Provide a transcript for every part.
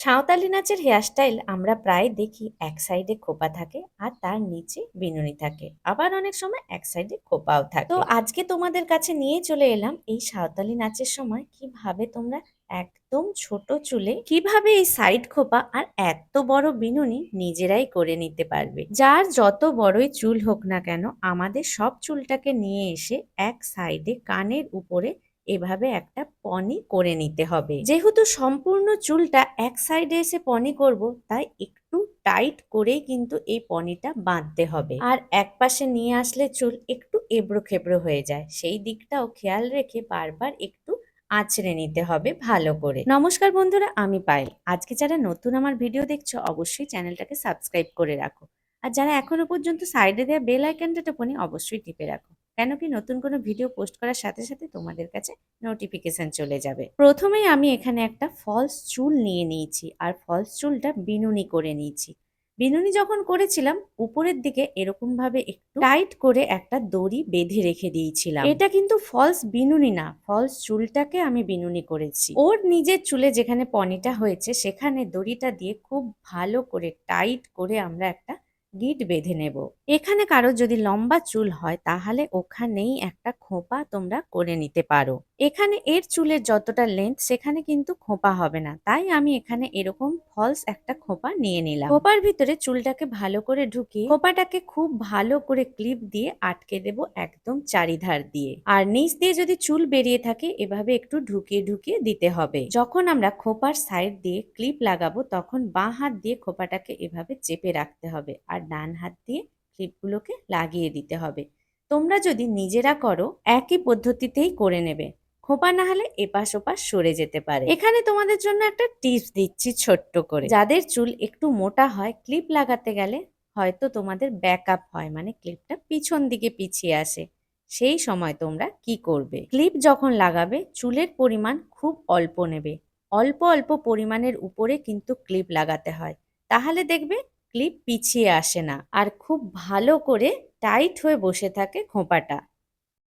সাঁওতালি নাচের হেয়ারস্টাইল আমরা প্রায় দেখি এক সাইডে খোপা থাকে আর তার নিচে বিনুনি থাকে। আবার অনেক সময় এক সাইডে খোপাও থাকে। তো আজকে তোমাদের কাছে নিয়ে চলে এলাম এই সাঁওতালি নাচের সময় কীভাবে তোমরা একদম ছোট চুলে কীভাবে এই সাইড খোপা আর এত বড় বিনুনি নিজেরাই করে নিতে পারবে। যার যত বড়ই চুল হোক না কেন, আমাদের সব চুলটাকে নিয়ে এসে এক সাইডে কানের উপরে এভাবে একটা পনি করে নিতে হবে। যেহেতু সম্পূর্ণ চুলটা এক সাইডে এসে পনি করব, তাই একটু টাইট করেই কিন্তু এই পনিটা বাঁধতে হবে। আর এক পাশে নিয়ে আসলে চুল একটু এবড়ো খেবড়ো হয়ে যায়। সেই দিকটাও খেয়াল রেখে বারবার একটু আঁচড়ে নিতে হবে ভালো করে। নমস্কার বন্ধুরা, আমি পায়েল। আজকে যারা নতুন আমার ভিডিও দেখছ, অবশ্যই চ্যানেলটাকে সাবস্ক্রাইব করে রাখো। আর যারা এখনও পর্যন্ত সাইডে দেওয়া বেল আইকনটা টেপনি অবশ্যই টিপে রাখো। কেন কি নতুন কোনো ভিডিও পোস্ট করার সাথে সাথে তোমাদের কাছে নোটিফিকেশন চলে যাবে। প্রথমেই আমি এখানে একটা ফলস চুল নিয়ে নিয়েছি আর ফলস চুলটা বিনুনি করে নিয়েছি। বিনুনি যখন করেছিলাম, উপরের দিকে এরকম ভাবে একটু টাইট করে একটা দড়ি বেঁধে রেখে দিয়েছিলাম। এটা কিন্তু ফলস বিনুনি না ফলস চুলটাকে আমি বিনুনি করেছি। ওর নিজের চুলে যেখানে পনিটা হয়েছে, সেখানে দড়িটা দিয়ে খুব ভালো করে টাইট করে আমরা একটা গিট বেঁধে নেব। এখানে কারও যদি লম্বা চুল হয়, তাহলে ওখানেই একটা খোপা তোমরা করে নিতে পারো। এখানে এর চুলের যতটা লেন্থ সেখানে কিন্তু খোঁপা হবে না। তাই আমি এখানে এরকম ফলস একটা খোঁপা নিয়ে নিলাম। খোপার ভিতরে চুলটাকে ভালো করে ঢুকিয়ে খোপাটাকে খুব ভালো করে ক্লিপ দিয়ে আটকে দেব একদম চারিধার দিয়ে। আর নিচ দিয়ে যদি চুল বেরিয়ে থাকে, এভাবে একটু ঢুকিয়ে ঢুকিয়ে দিতে হবে। যখন আমরা খোপার সাইড দিয়ে ক্লিপ লাগাবো, তখন বাঁ হাত দিয়ে খোপাটাকে এভাবে চেপে রাখতে হবে আর ডান হাত দিয়ে ক্লিপগুলোকে লাগিয়ে দিতে হবে। তোমরা যদি নিজেরা করো, একই পদ্ধতিতেই করে নেবে। খোপা না হলে এপাশ ওপাশ সরে যেতে পারে। এখানে তোমাদের জন্য একটা টিপস দিচ্ছি ছোট্ট করে। যাদের চুল একটু মোটা হয়, ক্লিপ লাগাতে গেলে হয়তো তোমাদের ব্যাকআপ হয় মানে ক্লিপটা পিছন দিকে পিছিয়ে আসে। সেই সময় তোমরা কি করবে? ক্লিপ যখন লাগাবে, চুলের পরিমাণ খুব অল্প নেবে। অল্প অল্প পরিমাণের উপরে কিন্তু ক্লিপ লাগাতে হয়। তাহলে দেখবে ক্লিপ পিছিয়ে আসে না। আর খুব ভালো করে টাইট হয়ে বসে থাকে খোঁপাটা।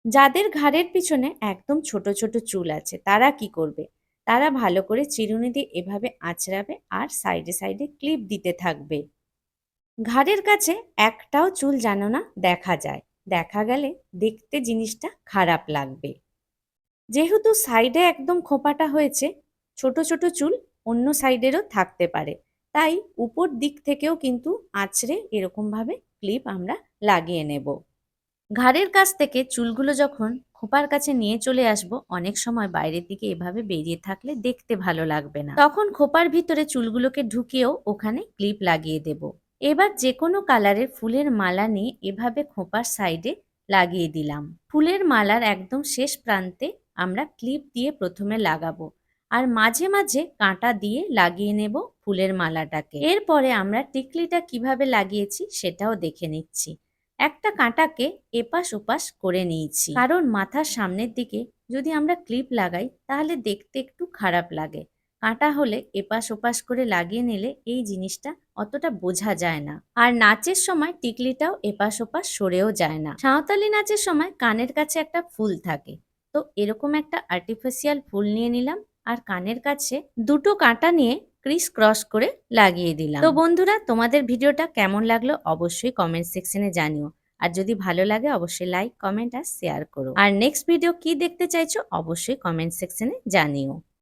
যাদের ঘাড়ের পিছনে একদম ছোট ছোট চুল আছে, তারা কি করবে? তারা ভালো করে চিরুনি দিয়ে এভাবে আঁচড়াবে আর সাইডে সাইডে ক্লিপ দিতে থাকবে। ঘাড়ের কাছে একটাও চুল যেন না দেখা যায়, দেখা গেলে দেখতে জিনিসটা খারাপ লাগবে। যেহেতু সাইডে একদম খোঁপাটা হয়েছে, ছোট ছোট চুল অন্য সাইডেরও থাকতে পারে। তাই উপর দিক থেকেও কিন্তু আঁচড়ে এরকমভাবে ক্লিপ আমরা লাগিয়ে নেব। ঘাড়ের কাছ থেকে চুলগুলো যখন খোপার কাছে নিয়ে চলে আসব, অনেক সময় বাইরের দিকে এভাবে বেরিয়ে থাকলে দেখতে ভালো লাগবে না। তখন খোপার ভিতরে চুলগুলোকে ঢুকিয়েও ওখানে ক্লিপ লাগিয়ে দেব। এবার যে কোনো কালারের ফুলের মালা নিয়ে এভাবে খোপার সাইডে লাগিয়ে দিলাম। ফুলের মালার একদম শেষ প্রান্তে আমরা ক্লিপ দিয়ে প্রথমে লাগাবো আর মাঝে মাঝে কাঁটা দিয়ে লাগিয়ে নেব ফুলের মালাটাকে। এরপরে আমরা টিকলিটা কীভাবে লাগিয়েছি সেটাও দেখে নিচ্ছি। একটা কাঁটাকে এপাশ ওপাশ করে নিয়েছি। কারণ মাথার সামনের দিকে যদি আমরা ক্লিপ লাগাই, তাহলে দেখতে একটু খারাপ লাগে। কাঁটা হলে এপাশ ওপাশ করে লাগিয়ে নিলে এই জিনিসটা অতটা বোঝা যায় না। আর নাচের সময় টিকলিটাও এপাশ ওপাশ সরেও যায় না। সাঁওতালি নাচের সময় কানের কাছে একটা ফুল থাকে। তো এরকম একটা আর্টিফিশিয়াল ফুল নিয়ে নিলাম। আর কানের কাছে দুটো কাঁটা নিয়ে ক্রিস ক্রস করে লাগিয়ে দিলাম। তো বন্ধুরা, তোমাদের ভিডিওটা কেমন লাগল অবশ্যই কমেন্ট সেকশনে জানিও। আর যদি ভালো লাগে, অবশ্যই লাইক কমেন্ট আর শেয়ার করো। আর নেক্সট ভিডিও কি দেখতে চাইছো, অবশ্যই কমেন্ট সেকশনে জানিও।